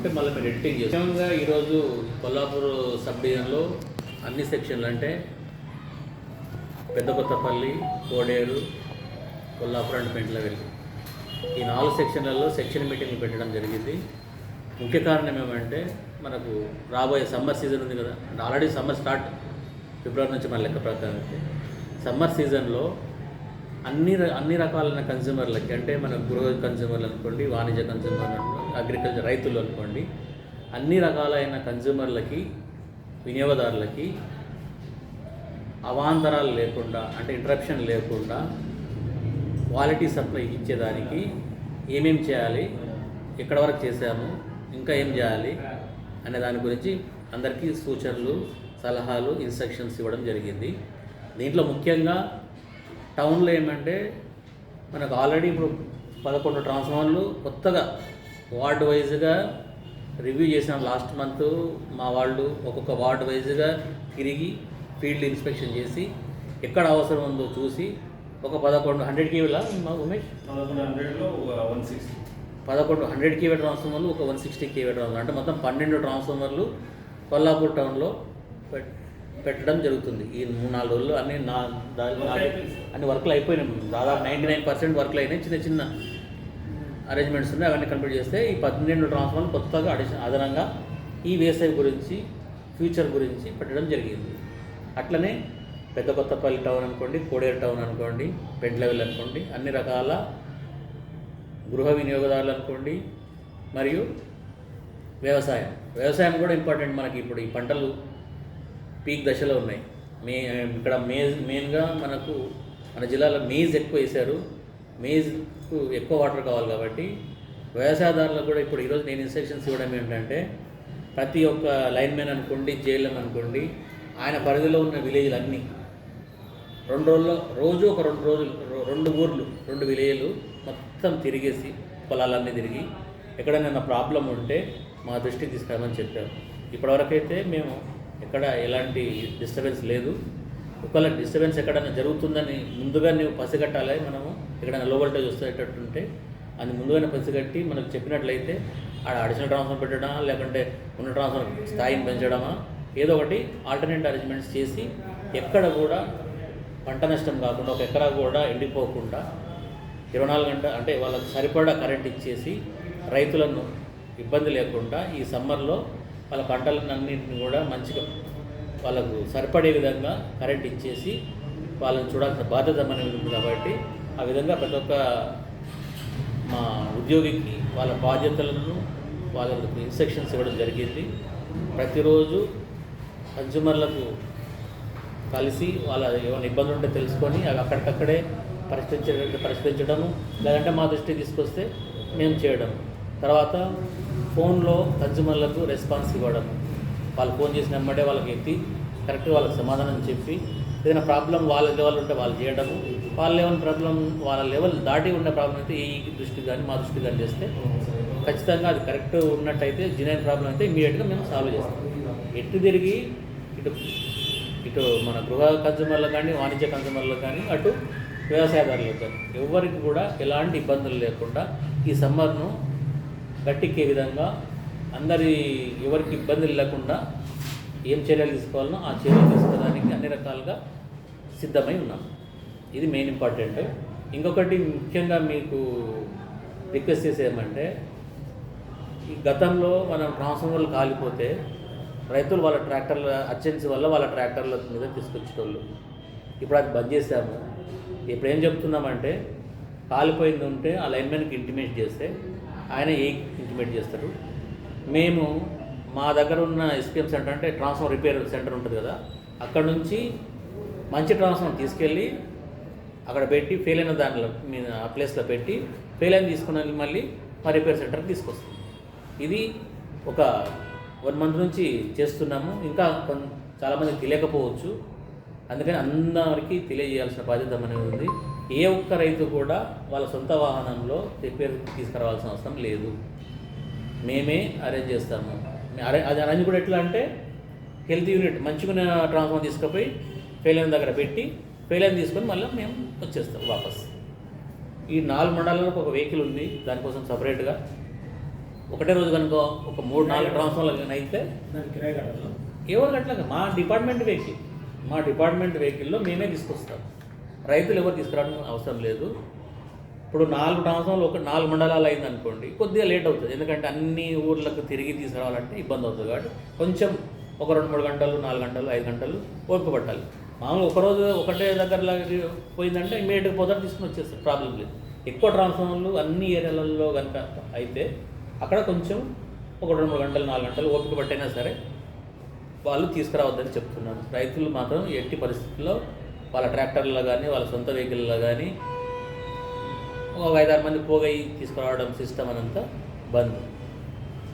ఉంటే మళ్ళీ మీరు ఎడిటింగ్ చేస్తాం ముఖ్యంగా ఈరోజు కొల్లాపూర్ సబ్ డివిజన్లో అన్ని సెక్షన్లు అంటే పెద్ద కొత్తపల్లి కోడేరు కొల్లాపూర్ అండ్ పెంట్లవెల్లి. ఈ నాలుగు సెక్షన్లలో సెక్షన్ మీటింగ్లు పెట్టడం జరిగింది. ముఖ్య కారణం ఏమంటే మనకు రాబోయే సమ్మర్ సీజన్ ఉంది కదా. ఆల్రెడీ సమ్మర్ స్టార్ట్ ఫిబ్రవరి నుంచి మన లెక్క ప్రకారం సమ్మర్ సీజన్లో అన్ని అన్ని రకాలైన కన్జ్యూమర్లకి అంటే మన గృహ కన్జ్యూమర్లు అనుకోండి వాణిజ్య కన్జ్యూమర్లు అనుకోండి అగ్రికల్చర్ రైతులు అనుకోండి అన్ని రకాలైన కన్జ్యూమర్లకి వినియోగదారులకి అవాంతరాలు లేకుండా అంటే ఇంటరప్షన్ లేకుండా క్వాలిటీ సప్లై ఇచ్చేదానికి ఏమేం చేయాలి ఎక్కడ వరకు చేశాము ఇంకా ఏం చేయాలి అనే దాని గురించి అందరికీ సూచనలు సలహాలు ఇన్స్ట్రక్షన్స్ ఇవ్వడం జరిగింది. దీంట్లో ముఖ్యంగా టౌన్లో ఏమంటే మనకు ఆల్రెడీ ఇప్పుడు పదకొండు ట్రాన్స్ఫార్మర్లు కొత్తగా వార్డు వైజ్గా రివ్యూ చేసిన లాస్ట్ మంత్ మా వాళ్ళు ఒక్కొక్క వార్డు వైజ్గా తిరిగి ఫీల్డ్ ఇన్స్పెక్షన్ చేసి ఎక్కడ అవసరం ఉందో చూసి ఒక పదకొండు హండ్రెడ్ కేవీలా మా ఉమేష్? పదకొండు హండ్రెడ్లో వన్ సిక్స్టీ. పదకొండు హండ్రెడ్ కేవీ ట్రాన్స్ఫార్మర్లు ఒక వన్ సిక్స్టీ కేవీ ట్రాన్స్ఫార్మర్ అంటే మొత్తం పన్నెండు ట్రాన్స్ఫార్మర్లు కొల్లాపూర్ టౌన్లో పెట్టడం జరుగుతుంది. ఈ మూడు నాలుగు రోజులు అన్ని నా అన్ని వర్క్లు అయిపోయినాయి. దాదాపు నైంటీ నైన్ పర్సెంట్ వర్క్లు అయినాయి. చిన్న చిన్న అరేంజ్మెంట్స్ ఉన్నాయి. అవన్నీ కంప్లీట్ చేస్తే ఈ పన్నెండు ట్రాన్స్ఫార్మర్ కొత్తగా అడిషన్ అదనంగా ఈ వేసవి గురించి ఫ్యూచర్ గురించి పెట్టడం జరిగింది. అట్లనే పెద్ద కొత్తపల్లి టౌన్ అనుకోండి కోడేరు టౌన్ అనుకోండి పెండ్లెవెల్ అనుకోండి అన్ని రకాల గృహ వినియోగదారులు అనుకోండి మరియు వ్యవసాయం. వ్యవసాయం కూడా ఇంపార్టెంట్ మనకి ఇప్పుడు ఈ పంటలు పీక్ దశలో ఉన్నాయి. మే ఇక్కడ మేజ్ మెయిన్గా మనకు మన జిల్లాలో మేజ్ ఎక్కువ వేశారు. మేజ్కు ఎక్కువ వాటర్ కావాలి కాబట్టి వ్యవసాయదారులకు కూడా ఇప్పుడు ఈరోజు నేను ఇన్స్ట్రక్షన్స్ ఇవ్వడం ఏంటంటే ప్రతి ఒక్క లైన్మెన్ అనుకోండి జైలం అనుకోండి ఆయన పరిధిలో ఉన్న విలేజ్లు అన్నీ రెండు రోజుల్లో రోజు ఒక రెండు రోజులు రెండు ఊర్లు రెండు విలేజ్లు మొత్తం తిరిగేసి పొలాలన్నీ తిరిగి ఎక్కడైనా ప్రాబ్లం ఉంటే మా దృష్టికి తీసుకురామని చెప్పారు. ఇప్పటివరకైతే మేము ఎక్కడ ఎలాంటి డిస్టర్బెన్స్ లేదు. ఒకవేళ డిస్టర్బెన్స్ ఎక్కడైనా జరుగుతుందని ముందుగా నువ్వు పసిగట్టాలి మనము ఎక్కడైనా లో వోల్టేజ్ వస్తేటట్టుంటే అది ముందుగానే పసిగట్టి మనకు చెప్పినట్లయితే ఆడ అడిషనల్ ట్రాన్స్ఫర్ పెట్టడమా లేకుంటే ఉన్న ట్రాన్స్ఫర్ స్థాయిని పెంచడమా ఏదో ఒకటి ఆల్టర్నేట్ అరేంజ్మెంట్స్ చేసి ఎక్కడ కూడా పంట నష్టం కాకుండా ఒక ఎకరా కూడా ఎండిపోకుండా ఇరవై నాలుగు గంట అంటే వాళ్ళకి సరిపడా కరెంట్ ఇచ్చేసి రైతులను ఇబ్బంది లేకుండా ఈ సమ్మర్లో వాళ్ళ పంటలన్నింటిని కూడా మంచిగా వాళ్ళకు సరిపడే విధంగా కరెంట్ ఇచ్చేసి వాళ్ళని చూడాల్సిన బాధ్యత మనది ఉంది కాబట్టి ఆ విధంగా ప్రతి ఒక్క మా ఉద్యోగికి వాళ్ళ బాధ్యతలను వాళ్ళకు ఇన్స్ట్రక్షన్స్ ఇవ్వడం జరిగింది. ప్రతిరోజు కన్జ్యూమర్లకు కలిసి వాళ్ళ ఏమైనా ఇబ్బందులు ఉంటే తెలుసుకొని అవి అక్కడికక్కడే పరిష్కరించే పరిష్కరించడము లేదంటే మా దృష్టికి తీసుకొస్తే మేము చేయడం. తర్వాత ఫోన్లో కన్జ్యూమర్లకు రెస్పాన్స్ ఇవ్వడం. వాళ్ళు ఫోన్ చేసిన వెంబడే వాళ్ళకి ఎత్తి కరెక్ట్ వాళ్ళకి సమాధానం చెప్పి ఏదైనా ప్రాబ్లం వాళ్ళ లెవెల్ ఉంటే వాళ్ళు చేయడము. వాళ్ళ లెవెల్ ప్రాబ్లం వాళ్ళ లెవెల్ దాటి ఉన్న ప్రాబ్లం అయితే ఈ దృష్టి కానీ మా దృష్టి కానీ చేస్తే ఖచ్చితంగా అది కరెక్ట్ ఉన్నట్టయితే జినైన్ ప్రాబ్లం అయితే ఇమీడియట్గా మేము సాల్వ్ చేస్తాం. ఎటు తిరిగి ఇటు ఇటు మన గృహ కన్జ్యూమర్లకు కానీ వాణిజ్య కన్జ్యూమర్లకు కానీ అటు వ్యవసాయదారులకు కానీ ఎవరికి కూడా ఎలాంటి ఇబ్బందులు లేకుండా ఈ సమ్మర్ను గట్టెక్కే విధంగా అందరి ఎవరికి ఇబ్బందులు లేకుండా ఏం చర్యలు తీసుకోవాలనో ఆ చర్యలు తీసుకోవడానికి అన్ని రకాలుగా సిద్ధమై ఉన్నాం. ఇది మెయిన్ ఇంపార్టెంట్ ఇంకొకటి ముఖ్యంగా మీకు రిక్వెస్ట్ చేసేయమంటే ఈ గతంలో మనం ట్రాన్స్ఫార్మర్లు కాలిపోతే రైతులు వాళ్ళ ట్రాక్టర్ల అర్జెన్సీ వల్ల వాళ్ళ ట్రాక్టర్ల మీద తీసుకొచ్చేటోళ్ళు. ఇప్పుడు అది బంద్ చేశాము. ఇప్పుడు ఏం చెప్తున్నామంటే కాలిపోయింది ఉంటే ఆ లైన్మెన్కి ఇంటిమేట్ చేస్తే ఆయన ఇంటిమేట్ చేస్తారు మేము మా దగ్గర ఉన్న ఎస్పీఎం సెంటర్ అంటే ట్రాన్స్ఫార్మర్ రిపేర్ సెంటర్ ఉంటుంది కదా అక్కడ నుంచి మంచి ట్రాన్స్ఫార్మర్ తీసుకెళ్ళి అక్కడ పెట్టి ఫెయిల్ అయిన దానిలో మీద ఆ ప్లేస్లో పెట్టి ఫెయిల్ అయిన తీసుకుని మళ్ళీ మా రిపేర్ సెంటర్కి తీసుకొస్తాం. ఇది ఒక వన్ మంత్ నుంచి చేస్తున్నాము. ఇంకా కొన్ చాలామందికి తెలియకపోవచ్చు. అందుకని అందరికీ తెలియజేయాల్సిన బాధ్యత మనది ఉంది. ఏ ఒక్క రైతు కూడా వాళ్ళ సొంత వాహనంలో రిపేర్ తీసుకురావాల్సిన అవసరం లేదు. మేమే అరేంజ్ చేస్తాము. అది అరేంజ్ కూడా ఎట్లా అంటే హెల్త్ యూనిట్ మంచిగా ట్రాన్స్ఫార్మర్ తీసుకుపోయి ఫెయిల్ అయిన దగ్గర పెట్టి ఫెయిల్ అయిన తీసుకొని మళ్ళీ మేము వచ్చేస్తాం వాపస్. ఈ నాలుగు మండలాలకు ఒక వెహికల్ ఉంది. దానికోసం సపరేట్గా. ఒకటే రోజు కనుక ఒక మూడు నాలుగు ట్రాన్స్ఫార్మర్లు అయితే ఎవరు అట్లాగా మా డిపార్ట్మెంట్ వెహికల్. మా డిపార్ట్మెంట్ వెహికల్లో మేమే తీసుకొస్తాం. రైతులు ఎవరు తీసుకురావడం అవసరం లేదు. ఇప్పుడు నాలుగు ట్రాన్స్ఫార్మర్లు ఒక నాలుగు మండలాలు అయింది అనుకోండి కొద్దిగా లేట్ అవుతుంది. ఎందుకంటే అన్ని ఊర్లకు తిరిగి తీసుకురావాలంటే ఇబ్బంది అవుతుంది కాబట్టి కొంచెం ఒక రెండు మూడు గంటలు నాలుగు గంటలు ఐదు గంటలు ఓపిక పట్టాలి మామూలుగా ఒకరోజు ఒకటే దగ్గర పోయిందంటే ఇమీడియట్గా పొద్దుట తీసుకుని వచ్చేస్తారు. ప్రాబ్లం లేదు. ఎక్కువ ట్రాన్స్ఫార్మర్లు అన్ని ఏరియాలలో కనుక అయితే అక్కడ కొంచెం ఒక రెండు మూడు గంటలు నాలుగు గంటలు ఓపిక పట్టైనా సరే వాళ్ళు తీసుకురావద్దని చెప్తున్నారు. రైతులు మాత్రం ఎట్టి పరిస్థితుల్లో వాళ్ళ ట్రాక్టర్లో కానీ వాళ్ళ సొంత వెహికల్లో కానీ ఒక ఐదారు మంది పోగై తీసుకురావడం సిస్టమ్ అనంతా బంద్.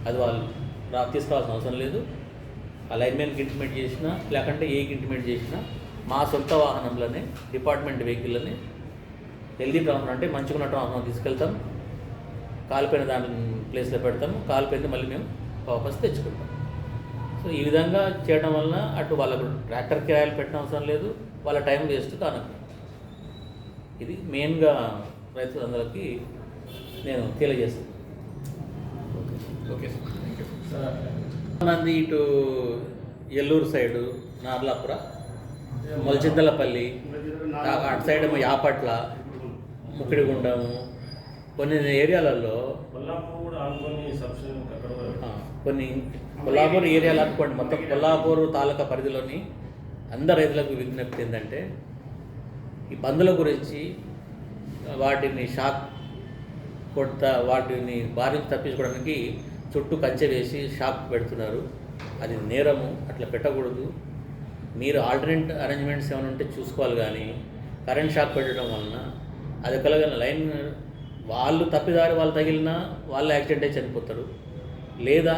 అది వాళ్ళు రా తీసుకోవాల్సిన అవసరం లేదు. ఆ లైన్మెన్కి ఇంటిమేట్ చేసినా లేకుంటే ఏకి ఇంటిమేట్ చేసినా మా సొంత వాహనంలోనే డిపార్ట్మెంట్ వెహికల్లోనే హెల్దీ ట్రాన్స్ఫర్ అంటే మంచిగా ట్రాన్స్ఫర్ తీసుకెళ్తాం. కాలిపోయిన దాని ప్లేస్లో పెడతాము కాలిపోయింది మళ్ళీ మేము వాపస్ తెచ్చుకుంటాం. సో ఈ విధంగా చేయడం వలన అటు వాళ్ళకు ట్రాక్టర్ కిరాయిలు పెట్టిన అవసరం లేదు వాళ్ళ టైం వేస్ట్ కానకు ఇది మెయిన్గా రైతులందరికీ నేను తెలియజేస్తాను. ఓకే. సార్ మంది ఇటు ఎల్లూరు సైడు నార్లాపుర మొలచింతలపల్లి అటు సైడ్ ఏమో యాపట్ల ముక్కిడిగుండము కొన్ని ఏరియాలలో కొన్ని కొల్లాపూర్ ఏరియాలు అనుకోండి మొత్తం కొల్లాపూర్ తాలూకా పరిధిలోని అందరు రైతులకు విజ్ఞప్తి ఏంటంటే ఈ బందుల గురించి వాటిని షాక్ కొడతా వాటిని బారి తప్పించుకోవడానికి చుట్టూ కంచె వేసి షాక్ పెడుతున్నారు. అది నేరము అట్లా పెట్టకూడదు. మీరు ఆల్టర్నేట్ అరేంజ్మెంట్స్ ఏమైనా ఉంటే చూసుకోవాలి కానీ కరెంట్ షాక్ పెట్టడం వలన అది కలగల లైన్ వాళ్ళు తప్పిదారి వాళ్ళు తగిలినా వాళ్ళు యాక్సిడెంట్ అయి చనిపోతారు. లేదా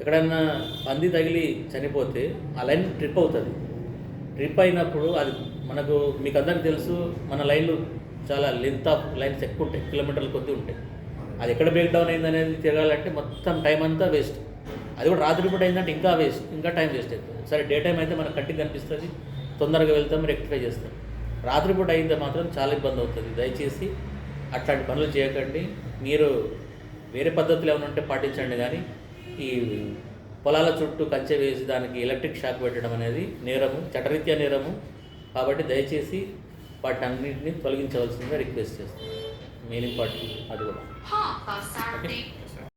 ఎక్కడన్నా పంది తగిలి చనిపోతే ఆ లైన్ ట్రిప్ అవుతుంది. ట్రిప్ అయినప్పుడు అది మనకు మీకు అందరికీ తెలుసు మన లైన్లు చాలా లెంత్ ఆఫ్ లైన్స్ ఎక్కువ ఉంటాయి కిలోమీటర్ల కొద్దీ ఉంటాయి. అది ఎక్కడ బ్రేక్ డౌన్ అయింది అనేది తిరగాలంటే మొత్తం టైం అంతా వేస్ట్ అది కూడా రాత్రి పూట అయిందంటే ఇంకా వేస్ట్ ఇంకా టైం వేస్ట్ అవుతుంది. సరే డే టైం అయితే మనకు కంటికి కనిపిస్తుంది తొందరగా వెళ్తాం రెక్టిఫై చేస్తాం. రాత్రిపూట అయితే మాత్రం చాలా ఇబ్బంది అవుతుంది. దయచేసి అట్లాంటి పనులు చేయకండి. మీరు వేరే పద్ధతులు ఏమైనా ఉంటే పాటించండి కానీ ఈ పొలాల చుట్టూ కంచె వేసి దానికి ఎలక్ట్రిక్ షాక్ పెట్టడం అనేది నేరము చటరీత్యా నేరము. కాబట్టి దయచేసి వాటి అన్నింటినీ తొలగించవలసిందిగా రిక్వెస్ట్ చేస్తాను మెయిన్ ఇంపార్టెంట్ అది కూడా.